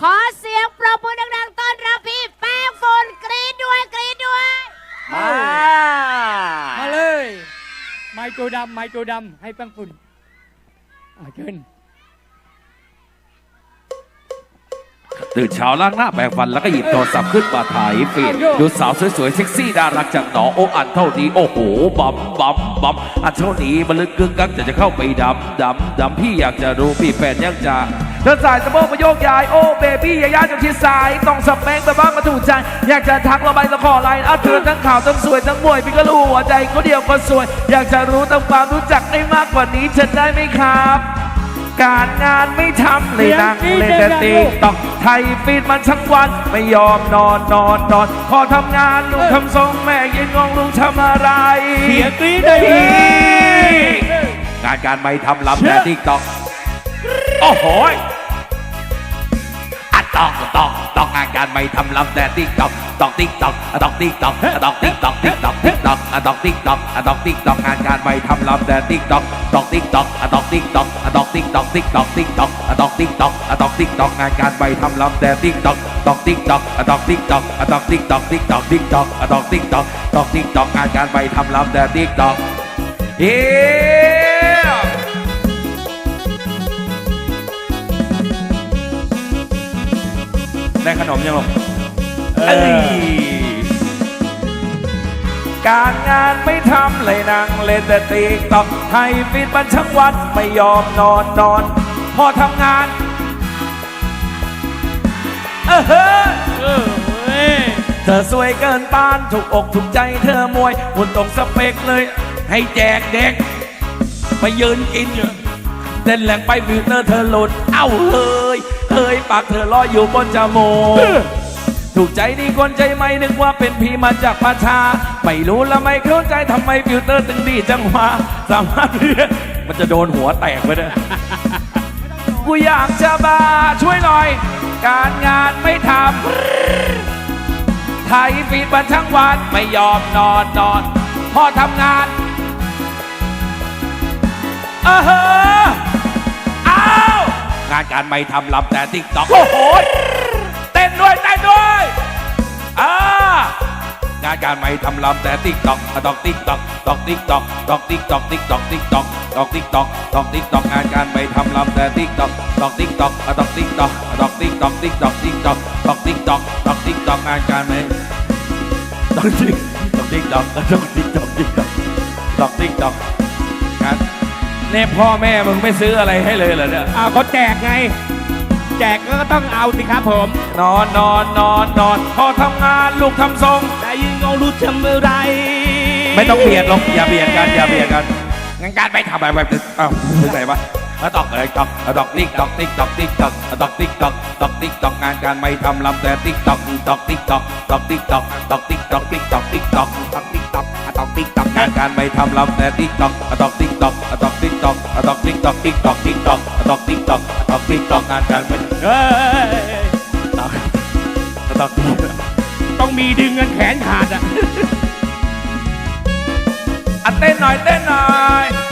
ขอเสียงปรบมือดังๆต้อนรับพี่แป้งฝุ่นกรี๊ดด้วยกรี๊ดด้วย มา มาเลย ไม้ตัวดำไม้ตัวดำให้แป้งฝุ่นอ่าเชิญตื่นเช้าล้างหน้าแปรงฟันแล้วก็หยิบโทรศัพท์ขึ้นมาถ่ายฟีดดูสาวสวยๆเซ็กซี่น่ารักจากหนอโออันเท่านี้โอ้โหบัมบัมบัมอันเท่านี้มันลึกกึกกักจะจะเข้าไปดำดำดำพี่อยากจะรู้พี่แฟนยังจะ เดินสายสะโพกมาโยกย้ายโอ้เบบี้อย่าย่าจงชิดสายต้องสเปคไปบ้างมาถูกใจ อยากจะทักเราไปตะขอไลน์อะเธอทั้งข่าวทั้งสวยทั้งมวยพี่ก็รู้หัวใจก็เดียวก็สวย อยากจะรู้ต้องความรู้จักได้มากกว่านี้จะได้ไหมครับ การงานไม่ทำเลยนั่งเล่นแต่ติ๊กตอกไทยฟีดมันทั้งวันไม่ยอมนอนนอนนอน พอทำงานลูกทำทรงแม่ยืนงงลูกทำอะไรเสียงกรี๊ดเลยพี่งานการไม่ทำลำแต่ติ๊กตอกโอ้โหยอะ ตอกตอกตอกงานการไม่ทำลำแต่ติ๊กตอกตอกติ๊กตอกตอกติ๊กตอกตอกติ๊กตอกติ๊กตอกติ๊กตอกตอกติ๊กตอกตอกติ๊กตอกงานการไม่ทำลำแต่ติ๊กตอกตอกติ๊กตอกตอกติ๊กตอกตอกติ๊กตอกติ๊กตอกติ๊กตอกตอกติ๊กตอกตอกติ๊กตอกงานการไม่ทำลำแต่ติ๊กตอกตอกติ๊กตอกตอกติ๊กตอกตอกติ๊กตอกติ๊กตอกติ๊กตอกตอกติ๊กตอกตอกติ๊กตอกงานการไม่ทำลำแต่ติ๊กตอกเฮ้ ได้ขนมยังลูกเอ้ยการงานไม่ทำเลยนั่งเล่นแต่ติ๊กตอกให้ฟิตมันทั้งวันไม่ยอมนอนนอน พอทำงาน เออเฮ้อเออเว้ยเธอสวยเกินต้านถูกอกถูกใจเธอมวยหุ่นตรงสเปคเลย ให้แจกเด็กไปยืนกินเต้นแหลงไปฟิลเตอร์เธอหลุดเอ้าเฮ้ย เฮ้ยปากเธอลอยอยู่บนจมูกถูกใจดีคนใจไม่นึกว่าเป็นพี่มาจากประชา ไม่รู้และไม่เข้าใจทำไมฟิลเตอร์ถึงดีจังหวะสามารถเรียนมันจะโดนหัวแตกไปเลยกูอยากจะบ้าช่วยหน่อย การงานไม่ทำไทยฟีดมันทั้งวันไม่ยอมนอนนอน พอทำงานเออเฮ้ออ้าว งานการไม่ทำลำแต่ติ๊กต็อกโอ้โหเต้นด้วยเต้นด้วยอ่างานการไม่ทำลำแต่ติ๊กตอกตอกติ๊กตอกตอกติ๊กตอกตอกติ๊กตอกติ๊กตอกติ๊กตอกตอกติ๊กตอกตอกติ๊กตอกงานการไม่ทำลำแต่ติ๊กตอกตอกติ๊กตอกตอกติ๊กตอกตอกติ๊กตอกติ๊กตอกติ๊กตอกตอกติ๊กตอกตอกติ๊กตอกงานการไม่ตอกติ๊กตอกติ๊กตอกตอกติ๊กตอกติ๊กตอกตอกติ๊กตอกงาน เนี่ยพ่อแม่มึงไม่ซื้ออะไรให้เลยเหรอเนี่ยอ้าวเขาแจกไง แจกก็ต้องเอาสิครับผม นอนนอนนอนนอนพอทำงานลูกทำทรง แต่ยิงเอารู้ทำอะไรไม่ต้องเบียดหรอกอย่าเบียดกันอย่าเบียดกันงั้นการไปทำอะไรแบบนี้อ้าวถึงไหนวะมา ตอกอะไรตอกตอกติ๊กตอกติ๊กตอกติ๊กตอกตอกติ๊กตอกตอกติ๊กตอกงานการไม่ทำลำแต่ติ๊กตอกตอกติ๊กตอกตอกติ๊กตอกตอกติ๊กตอกติ๊กตอกติ๊กตอกตอกติ๊กตอกตอกติ๊กตอกงานการไม่ทำลำแต่ติ๊กตอกตอกติ๊กตอกตอกติ๊กตอกตอกติ๊กตอกติ๊กตอกติ๊กตอกตอกติ๊กตอกตอกติ๊กตอกงานการไม่เฮ้ยตอกตอกติ๊กตอกต้องมีดึงเงินแขนขาดอะอะเต้นหน่อยเต้นหน่อย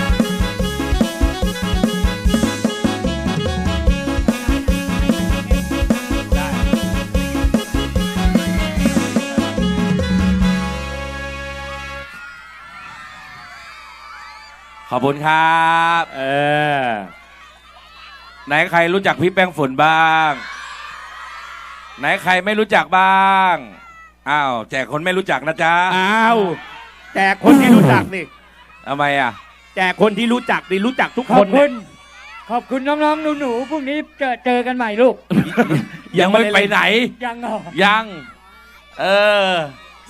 ขอบคุณครับ เออ ไหนใครรู้จักพี่แป้งฝุ่นบ้าง ไหนใครไม่รู้จักบ้าง อ้าว แจกคนไม่รู้จักนะจ๊ะอ้าวแจกคนที่รู้จักนี่ทำไมอะ แจกคนที่รู้จักนี่รู้จักทุกขคอบนคุเนี่ยณ ขอบคุณน้องๆหนูๆพรุ่งนี้เจอเจอกันใหม่ลูกยังไม่ไปไหน ยังเหรอยัง เออ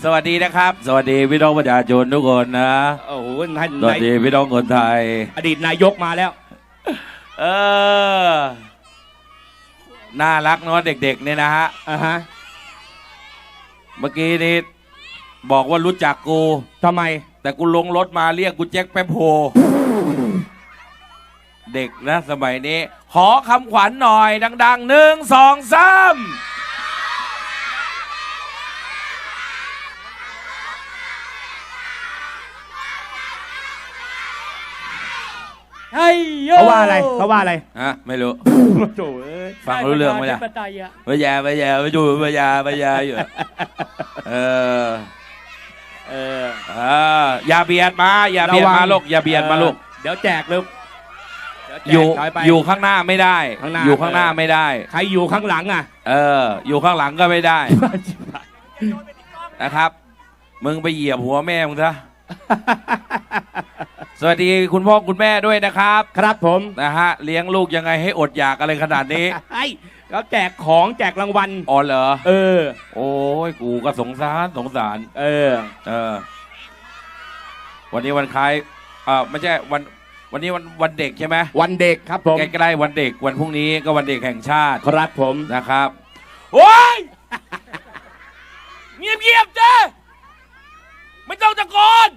สวัสดีนะครับ สวัสดีพี่น้องประชาชนทุกคนนะ โอ้โหนายสวัสดีพี่น้องคนไทย อดีตนายกมาแล้ว เออ น่ารักเนาะเด็กๆเนี่ยนะฮะ อ่าฮะ เมื่อกี้นี้บอกว่ารู้จักกู ทำไม แต่กูลงรถมาเรียกกูแจ็คแป๊บโฮเด็กนะสมัยนี้ ขอคำขวัญหน่อย ดังๆหนึ่งสองสาม เฮ้ยโยเขาว่าอะไรเขาว่าอะไรฮะไม่รู้ โถ่เอ้ยฟังรู้เรื่องไหมใช่ล่ะประชาธิปไตยอะพยาพยาไปดูพยาพยาอยู่เออเอออ่าอย่าเบียดมา อย่าเบียดมาลูกอย่าเบียดมาลูกเออเดี๋ยวแจกลูกเดี๋วแจกอยู่ถไปอยู่ข้างหน้าไม่ได้ข้างหน้าอยู่ข้างหน้าไม่ได้ ใครอยู่ข้างหลังอะ เออ อยู่ข้างหลังก็ไม่ได้นะครับ มึงไปเหยียบหัวแม่มึงซะ สวัสดีคุณพ่อคุณแม่ด้วยนะครับครับผมนะฮะเลี้ยงลูกยังไงให้อดอยากอะไรขนาดนี้ ไอ้เขาแจกของแจกรางวัลอ๋อเหรอ เออ โอ้ยกูก็สงสารสงสาร เออ เออ วันนี้วันคล้ายอ่าไม่ใช่วันวันนี้วันวันเด็กใช่ไหมวันเด็กครับผมใกล้ๆวันเด็กวันพรุ่งนี้ก็วันเด็กแห่งชาติครับผมนะครับโอ้ยเงียบเงียบๆจ้ะไม่ต้องตะโกน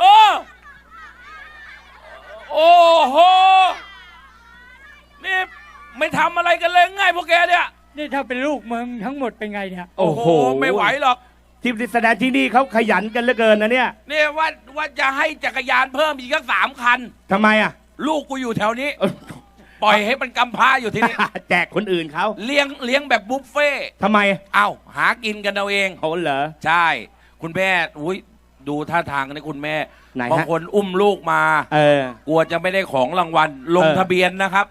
เออ โอ้โห นี่ไม่ทำอะไรกันเลยไง่ายพวกแกเนี่ย นี่ถ้าเป็นลูกมึงทั้งหมดเป็นไงเนี่ย โอ้โห ไม่ไหวหรอก ทีมที่แสดงที่นี่เขาขยันกันเหลือเกินนะเนี่ยเนี่ยว่าว่าจะให้จักรยานเพิ่มอีกสักสามคัน ทำไมอะ ลูกกูอยู่แถวนี้ ปล่อยให้มันกำพร้าอยู่ที่นี่ แจกคนอื่นเขา เลี้ยงเลี้ยงแบบบุฟเฟ่ต์ทำไม เอ้าหากินกันเอาเองเขาเหรอ ใช่ คุณแม่อุ้ย ดูท่าทางนี่คุณแม่ไหนฮะ บางคนอุ้มลูกมา เออ กลัวจะไม่ได้ของรางวัลลงเออ ทะเบียนนะครับ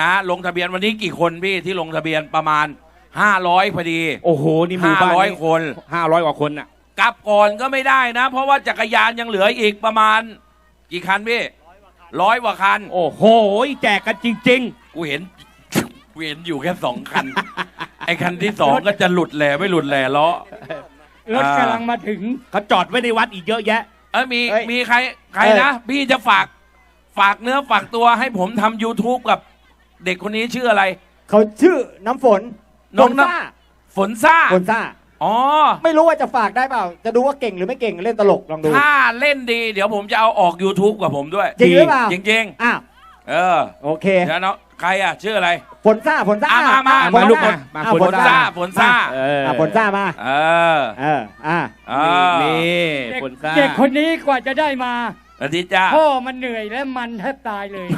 นะลงทะเบียนวันนี้กี่คนพี่ที่ลงทะเบียนประมาณ 500พอดี โอ้โห นี่หมู่บ้าน500 คนห้าร้อยกว่าคนอะ กลับก่อนก็ไม่ได้นะ เพราะว่าจักรยานยังเหลืออีกประมาณ กี่คันพี่ร้อยกว่าคันโอ้โห แจกกันจริง กูเห็นกูเห็นอยู่แค่สองคัน ไอ้คันที่สองก็จะหลุดแหล่ไม่หลุดแหล่ล้อ รถอ่ากำลังมาถึงๆเขาจอดไว้ในวัดอีกเยอะแยะ เอ้ยมีเอ้ยมีใครใครเอ้ยนะ พี่จะฝากฝากเนื้อฝากตัวให้ผมทำ YouTube กับเด็กคนนี้ชื่ออะไร เขาชื่อน้ำฝนน้องน้ำ ซ่าฝนซ่า ฝนซ่า อ๋อ ไม่รู้ว่าจะฝากได้เปล่า จะดูว่าเก่งหรือไม่เก่งเล่นตลกลองดู ถ้าเล่นดี เดี๋ยวผมจะเอาออก YouTube กับผมด้วยจริงหรือเปล่า จริง อ้าวๆ เออโอเคเดี๋ยวเนาะใครอะชื่ออะไร ฝนซ่าฝนซ่าอะมามาอะมาลูกฝนมาซ่มาอะฝฝนนซ่าฝนซ่าเอออะฝนซ่ามาเออเอออะอ่านี่เด็กฝนซ่าเด็กคนนี้กว่าจะได้มาสวัสดีจ้าพ่อมันเหนื่อยและมันแทบตายเลย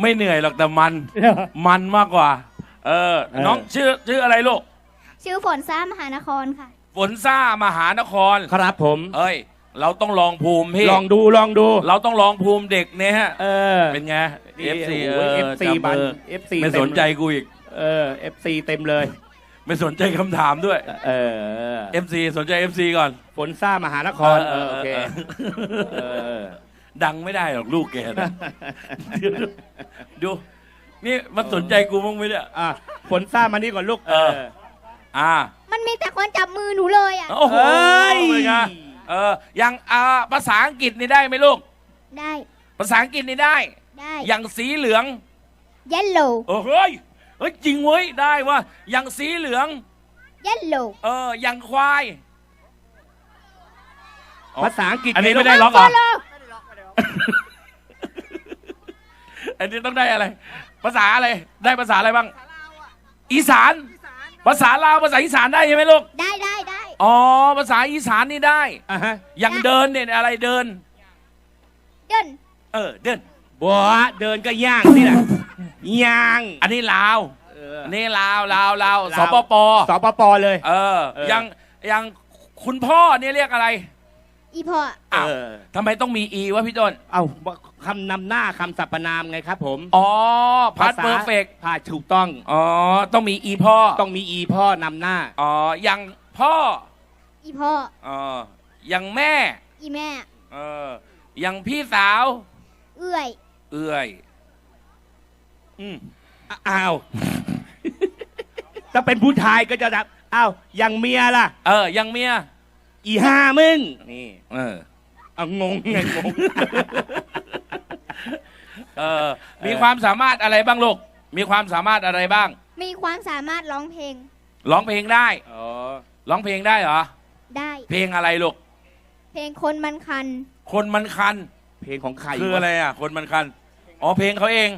ไม่เหนื่อยหรอกแต่มันเหรอมันมากกว่าเออเออ น้องชื่อชื่ออะไรลูก ชื่อฝนซ่ามหานครค่ะ ฝนซ่ามหานคร ครับผม เอ้ย เราต้องลองภูมิพี่ลองดูลองดู เราต้องลองภูมิเด็กเนี่ยฮะเออเป็นไงนี่ FC โอ้ยเออ FC จับบันมือ FC ไม่เต็สนใจกูอีกเออ FC เต็มเลย ไม่สนใจคำถามด้วย เออ FC สนใจ FC ก่อนฝนซ่ามหานครเออโอเคเออดังไม่ได้หรอกลูกแกนะเดี๋ยวดูนี่มันสนใจกูบ้างไหมเนี่ยอะฝนซ่ามานี่ก่อนลูกเอออ่ามันมีแต่คนจับมือหนูเลยอะโอ้โหเอ้ยเป็นไง เออยังอ่าภาษาอังกฤษนี่ได้ไหมลูก ได้ ภาษาอังกฤษนี่ได้ ได้ อย่างสีเหลือง yellow เออเฮ้ยเฮ้ยจริงเว้ยได้ว่าอย่างสีเหลือง yellow เอออย่างควายภาษาอังกฤษอันนี้งไม่ได้ล็อกเหรอ follow อันนี้ต้องได้อะไร ภาษาอะไร ได้ภาษาอะไรบ้าง อีสาน ภาษาลาวภาษาอีสานได้ใช่ไหมลูก ได้ได้ได้ อ๋อ ภาษาอีสานนี่ได้ อะฮะอย่างเดินเนี่ยอะไรเดิน เดินเออ เดิน บัวเดินก็ย่างนี่แหละย่างอันนี้ลาวเอออันนี้ลาวลาวลาวลาวสปปสปปเลย เออเอออย่างอย่างคุณพ่อเนี่ยเรียกอะไรอีพออ้าวเออทำไมต้องมีอีวะพี่ต้นเอาคำนำหน้าคำสรรพนามไงครับผมอ๋อพัดภาษาเพอร์เฟกพาถูกต้อง อ๋อ ต้องมีอีพ่อต้องมีอีพ่อนำหน้า อ๋ออย่างพ่อ อีพ่ออ๋ออย่างแม่ อีแม่ เออ อย่างพี่สาว เอื้อย เอื่อย อืมอ้าว ถ้าเป็นผู้ชายก็จะแบบอ้าวอย่างเมียล่ะ เออ อย่างเมีย อีห้ามึง นี่เออ เอางงไงงง เออ มีความสามารถอะไรบ้างลูก มีความสามารถอะไรบ้าง มีความสามารถร้องเพลง ร้องเพลงได้ อ๋อ ร้องเพลงได้เหรอ ได้ เพลงอะไรลูก เพลงคนมันคัน คนมันคัน เพลงของใครคืออะไรอะ คนมันคัน อ๋อเพลงเขาเอง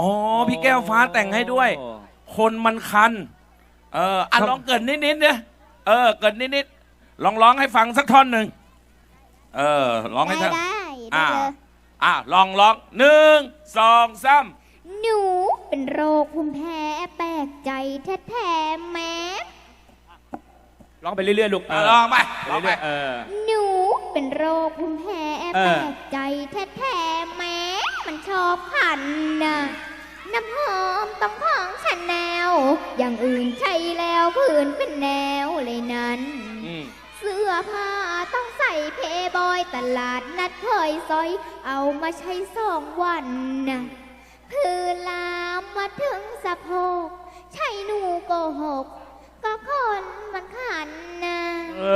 อ๋อพี่แก้วฟ้าแต่งให้ด้วยโอ้คนมันคัน เอออะลองเกิดนิดๆเนี่ยเออ เกิดนิดๆลองร้องให้ฟังสักท่อนหนึ่งเออร้องให้ได้ท่านได้อ่าอ่าลองลองหนึ่งสองสามหนูเป็นโรคภูมิแพ้แปลกใจแท้ๆแม้ ร้องไปเรื่อยๆลูกอะลองไปไปลองไป เรื่อยๆเออ หนูเป็นโรคภูมิแพ้เอแปลอ กใจแท้ๆแม้มันชอบขันนะน้ำหอมต้องของชาแนลอย่างอื่นใช้แล้วผื่นเป็นแนวเลยนั้น อืม เสื้อผ้าต้องใส่เพย์บอยตลาดนัดเคยซอย เอามาใช้สองวันนะคือลามมาถึงสะโพก ใช่หนูโกหก ก็คนมันขันนะเอ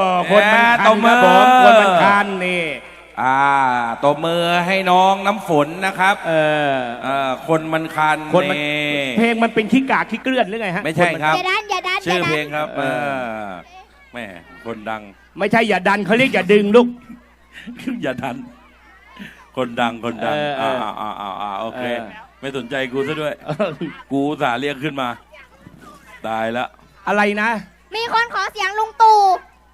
อ คนมันแหม่คัตนบมืนะอผมคนมันคันนี่ อ่าตบมือให้น้องน้ำฝนนะครับ เออเอ่อคนมันคันคนมันนี่เพลงมันเป็นขี้กากขี้เกลื่อนหรือไงฮะไม่ใช่ครับอย่าดันอย่าดันชื่ออย่าดัเพลนงครับเอเอออแม่คนดัง ไม่ใช่อย่าดันเขาเรียกอย่าดึงลูกอย่าดัน คนดังคนดังเออเออ่าออ่าอ่าอ่าโอเคเออไม่สนใจกูซะด้วย กูอุตสาห์เรียกขึ้นมา ตายแล้ว อะไรนะ มีคนขอเสียงลุงตู่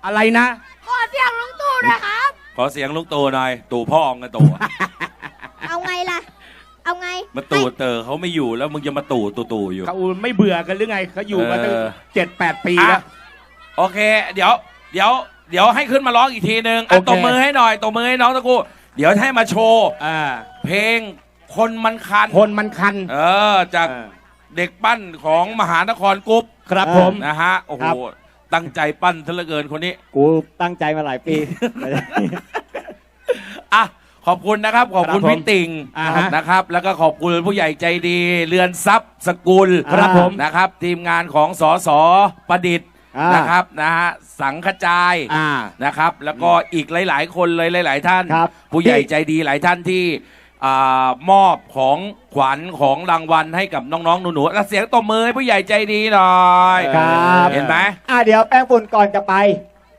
อะไรนะ ขอเสียงลุงตู่นะครับ ขอเสียงลูกตู่หน่อย ตู่พ่อองกันตู่เอาไงล่ะ เอาไงมาตู่เตอเขาไม่อยู่แล้วมึงจะมาตู่ตู่ตู่อยู่ เขาไม่เบื่อกันหรือไงเขาอยู่มาตั้งเออ เจ็ดแปดปีอะแล้วโอเค เดี๋ยว เดี๋ยว เดี๋ยวให้ขึ้นมาร้องอีกทีนึงอะโอเค ตบมือให้หน่อยตบมือให้น้องตะกู เดี๋ยวให้มาโชว์ อ่าเพลงคนมันคัน คนมันคัน เออ จากเออ เด็กปั้นของมหานครกรุ๊ปครับผม นะฮะโอ้โหครับ ตั้งใจปั้นซะเหลือเกินคนนี้ กูตั้งใจมาหลายปี อะขอบคุณนะครับ ขอบคุณครับผมพี่ติ่งอ่าฮะนะครับ แล้วก็ขอบคุณผู้ใหญ่ใจดี เรือนทรัพย์สกุลครับผมนะครับ ทีมงานของสอสอประดิษฐ์อ่าน นะครับนะฮะสังขจายอ่า นะครับ แล้วก็อีกหลาย ๆ คนเลยหลาย ๆ ท่าน ครับผู้ใหญ่ใจดีหลายท่านที่ อามอบของขวัญของรางวัลให้กับน้องๆ หนูๆแล้วเสียงตบมือให้ผู้ใหญ่ใจดีหน่อยครับเห็นไหมอะเดี๋ยวแป้งฝุ่นก่อนจะไป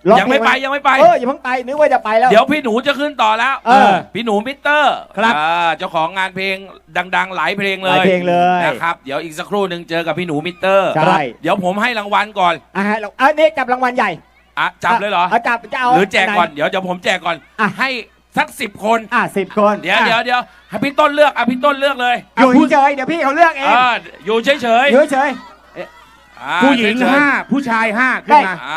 ร้อยังไม่ไปเพลยังไม่ไป เอออย่าเพิ่งไปนึกว่าจะไปแล้ว เดี๋ยวพี่หนูจะขึ้นต่อแล้วเออพี่หนูมิเตอร์ครับอ่าเจ้าของงานเพลงดัง ๆ หลายเพลงเลหลายยเพลงเลยนะครับเดี๋ยวอีกสักครู่หนึ่งเจอกับพี่หนูมิเตอร์ใช่เดี๋ยวผมให้รางวัลก่อนอะฮะเราอะนี่จับรางวัลใหญ่อะจับเลยเหรอเอาจับจะเอาหรือแจกก่อนไหเดี๋ยวเดี๋ยวผมแจกก่อนอะให้ สักสิบคน อะสิบคนเดี๋ยวอะเดี๋ยวเดี๋ยวให้พี่ต้นเลือกอะพี่ต้นเลือกเลยอยู่เฉยๆเดี๋ยวพี่เขาเลือกเองเอออยู่เฉยๆอยู่เฉยอ่าผู้หญิงเฉยๆ ห้าผู้ชายห้าขึ้นได้มาอ่า